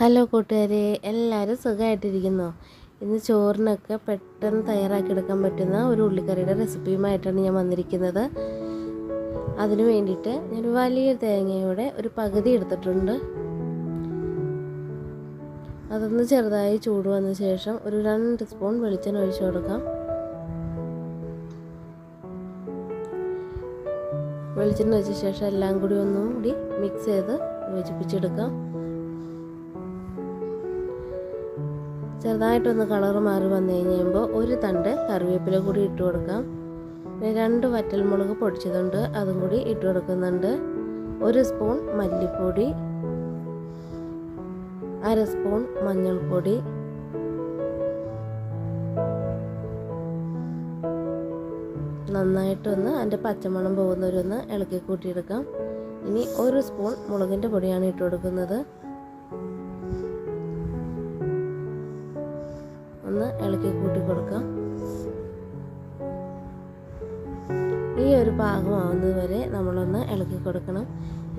Hello കൂട്ടുകാരെ എല്ലാവരും സുഖമായിട്ടിരിക്കുന്നു? ഇന്ന് ചോറിനൊക്കെ പെട്ടെന്ന് തയ്യാറാക്കി എടുക്കാൻ പറ്റുന്ന ഒരു ഉള്ളിക്കറിയുടെ റെസിപ്പിയുമായിട്ടാണ് ഞാൻ വന്നിരിക്കുന്നത്. അതിനു വേണ്ടിയിട്ട് ഞാൻ വലിയ തേങ്ങയുടെ ഒരു പകുതി എടുത്തിട്ടുണ്ട്. അതൊന്ന് ചെറുതായി ചൂട് വന്ന ശേഷം ഒരു രണ്ട് സ്പൂൺ വെളിച്ചെണ്ണ ഒഴിച്ചു കൊടുക്കാം. വെളിച്ചെണ്ണ ഒഴിച്ച ശേഷം എല്ലാം കൂടി ഒന്നും കൂടി മിക്സ് ചെയ്ത് യോജിപ്പിച്ചെടുക്കാം. ചെറുതായിട്ടൊന്ന് കളർ മാറി വന്നു കഴിയുമ്പോൾ ഒരു തണ്ട് കറിവേപ്പില കൂടി ഇട്ട് കൊടുക്കാം. രണ്ട് വറ്റൽമുളക് പൊടിച്ചതുണ്ട് അതും കൂടി ഇട്ട് കൊടുക്കുന്നുണ്ട്. ഒരു സ്പൂൺ മല്ലിപ്പൊടി അര സ്പൂൺ മഞ്ഞൾപ്പൊടി നന്നായിട്ടൊന്ന് അതിന്റെ പച്ചമണം പോകുന്നവരൊന്ന് ഇളക്കി കൂട്ടിയെടുക്കാം. ഇനി ഒരു സ്പൂൺ മുളകിന്റെ പൊടിയാണ് ഇട്ട് കൊടുക്കുന്നത്. ഒന്ന് ഇളക്കി കൂട്ടി കൊടുക്കാം. ഈ ഒരു പാകമാവുന്നത് വരെ നമ്മളൊന്ന് ഇളക്കി കൊടുക്കണം.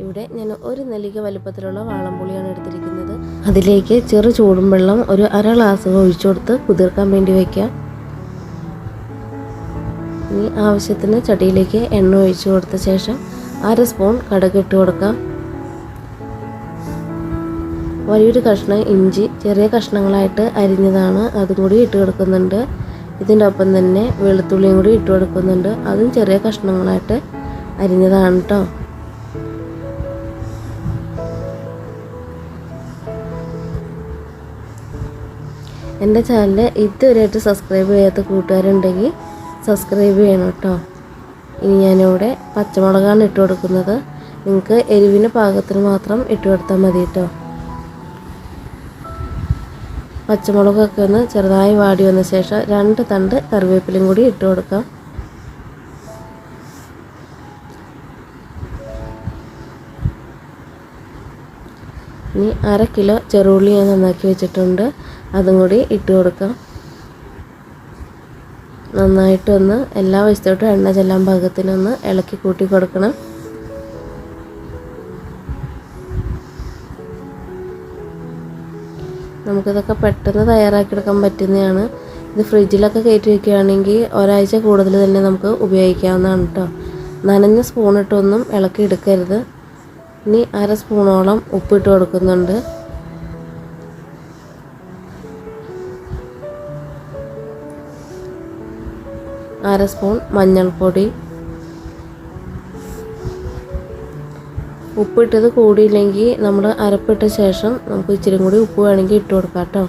ഇവിടെ ഞാൻ ഒരു നെല്ലിക്ക വലുപ്പത്തിലുള്ള വാളംപുളിയാണ് എടുത്തിരിക്കുന്നത്. അതിലേക്ക് ചെറു ചൂടും വെള്ളം ഒരു അര ഗ്ലാസ് ഒഴിച്ചു കൊടുത്ത് കുതിർക്കാൻ വേണ്ടി വയ്ക്കാം ഇനി ആവശ്യത്തിന് ചട്ടിയിലേക്ക് എണ്ണ ഒഴിച്ചു കൊടുത്ത ശേഷം അര സ്പൂൺ കടുക് കൊടുക്കാം. വലിയൊരു കഷ്ണം ഇഞ്ചി ചെറിയ കഷ്ണങ്ങളായിട്ട് അരിഞ്ഞതാണ് അതും കൂടി ഇട്ട് കൊടുക്കുന്നുണ്ട്. ഇതിന്റെ ഒപ്പം തന്നെ വെളുത്തുള്ളിയും കൂടി ഇട്ട് കൊടുക്കുന്നുണ്ട്. അതും ചെറിയ കഷ്ണങ്ങളായിട്ട് അരിഞ്ഞതാണ് കേട്ടോ എന്റെ ചാനൽ ഇതുവരെയായിട്ട് സബ്സ്ക്രൈബ് ചെയ്യാത്ത കൂട്ടുകാരുണ്ടെങ്കിൽ സബ്സ്ക്രൈബ് ചെയ്യണം കേട്ടോ ഇനി ഞാനിവിടെ പച്ചമുളകാണ് ഇട്ട് കൊടുക്കുന്നത്. നിങ്ങൾക്ക് എരിവിന് പാകത്തിന് മാത്രം ഇട്ട് കൊടുത്താൽ മതി കേട്ടോ പച്ചമുളകൊക്കെ ഒന്ന് ചെറുതായി വാടി വന്ന ശേഷം രണ്ട് തണ്ട് കറിവേപ്പിലയും കൂടി ഇട്ട് കൊടുക്കാം. ഇനി അര കിലോ ചെറുള്ളി ഞാൻ നന്നാക്കി വെച്ചിട്ടുണ്ട്. അതും കൂടി ഇട്ട് കൊടുക്കാം. നന്നായിട്ടൊന്ന് എല്ലാ വശത്തോട്ടും എണ്ണ ചെല്ലാൻ പാകത്തിനൊന്ന് ഇളക്കി കൂട്ടി കൊടുക്കണം. നമുക്കിതൊക്കെ പെട്ടെന്ന് തയ്യാറാക്കിയെടുക്കാൻ പറ്റുന്നതാണ്. ഇത് ഫ്രിഡ്ജിലൊക്കെ കയറ്റി വയ്ക്കുകയാണെങ്കിൽ ഒരാഴ്ച കൂടുതൽ തന്നെ നമുക്ക് ഉപയോഗിക്കാവുന്നതാണ് കേട്ടോ നനഞ്ഞ സ്പൂണിട്ടൊന്നും ഇളക്കി എടുക്കരുത്. ഇനി അര സ്പൂണോളം ഉപ്പിട്ട് കൊടുക്കുന്നുണ്ട്. അര സ്പൂൺ മഞ്ഞൾപ്പൊടി. ഉപ്പിട്ടത് കൂടിയില്ലെങ്കിൽ നമ്മൾ അരപ്പിട്ട ശേഷം നമുക്ക് ഇച്ചിരി കൂടി ഉപ്പ് വേണമെങ്കിൽ ഇട്ട് കൊടുക്കാം കേട്ടോ.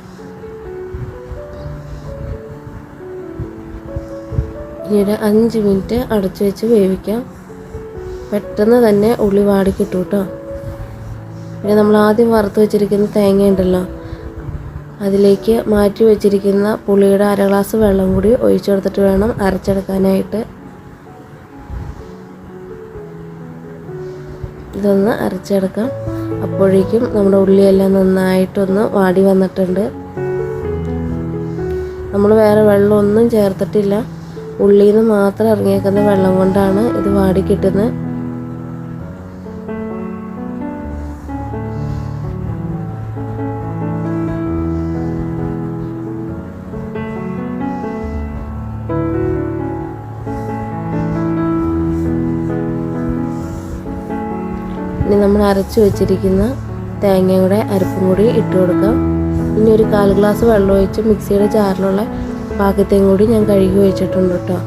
ഇനി അഞ്ച് മിനിറ്റ് അടച്ചു വെച്ച് വേവിക്കാം. പെട്ടെന്ന് തന്നെ ഉള്ളി വാടി കിട്ടും കേട്ടോ. പിന്നെ നമ്മൾ ആദ്യം വറുത്ത് വെച്ചിരിക്കുന്ന തേങ്ങ ഉണ്ടല്ലോ അതിലേക്ക് മാറ്റി വെച്ചിരിക്കുന്ന പുളിയുടെ അര ഗ്ലാസ് വെള്ളം കൂടി ഒഴിച്ചു കൊടുത്തിട്ട് വേണം അരച്ചെടുക്കാനായിട്ട്. ഇതൊന്ന് അരച്ചെടുക്കാം. അപ്പോഴേക്കും നമ്മുടെ ഉള്ളിയെല്ലാം നന്നായിട്ടൊന്ന് വാടി വന്നിട്ടുണ്ട്. നമ്മൾ വേറെ വെള്ളമൊന്നും ചേർത്തിട്ടില്ല. ഉള്ളിയിൽ നിന്ന് മാത്രം ഇറങ്ങിയേക്കുന്ന വെള്ളം കൊണ്ടാണ് ഇത് വാടി കിട്ടുന്നത്. ഇനി നമ്മൾ അരച്ച് വെച്ചിരിക്കുന്ന തേങ്ങയുടെ അരപ്പും കൂടി ഇട്ട് കൊടുക്കാം. ഇനി ഒരു കാൽ ഗ്ലാസ് വെള്ളം ഒഴിച്ച് മിക്സിയുടെ ജാറിലുള്ള പാകത്തെയും കൂടി ഞാൻ കഴുകി വെച്ചിട്ടുണ്ട് കേട്ടോ.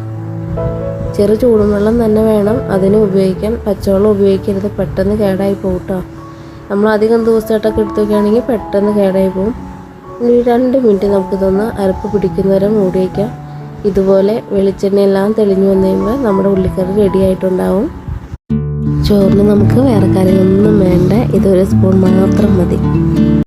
ചെറു ചൂടും വെള്ളം തന്നെ വേണം. അതിന് ഉപയോഗിക്കാൻ പച്ചവെള്ളം ഉപയോഗിക്കരുത്. പെട്ടെന്ന് കേടായി പോകും കേട്ടോ. നമ്മൾ അധികം ദിവസമായിട്ടൊക്കെ എടുത്തു വയ്ക്കുകയാണെങ്കിൽ പെട്ടെന്ന് കേടായി പോകും ഇനി രണ്ട് മിനിറ്റ് നമുക്ക് നമുക്കിതൊന്ന് അരപ്പ് പിടിക്കുന്നവരെ മൂടി വയ്ക്കാം. ഇതുപോലെ വെളിച്ചെണ്ണയെല്ലാം തെളിഞ്ഞു വന്നു കഴിയുമ്പോൾ നമ്മുടെ ഉള്ളിക്കറി റെഡി ആയിട്ടുണ്ടാവും. ചോറിന് നമുക്ക് വേറെ കറിയൊന്നും വേണ്ട. ഇതൊരു സ്പൂൺ മാത്രം മതി.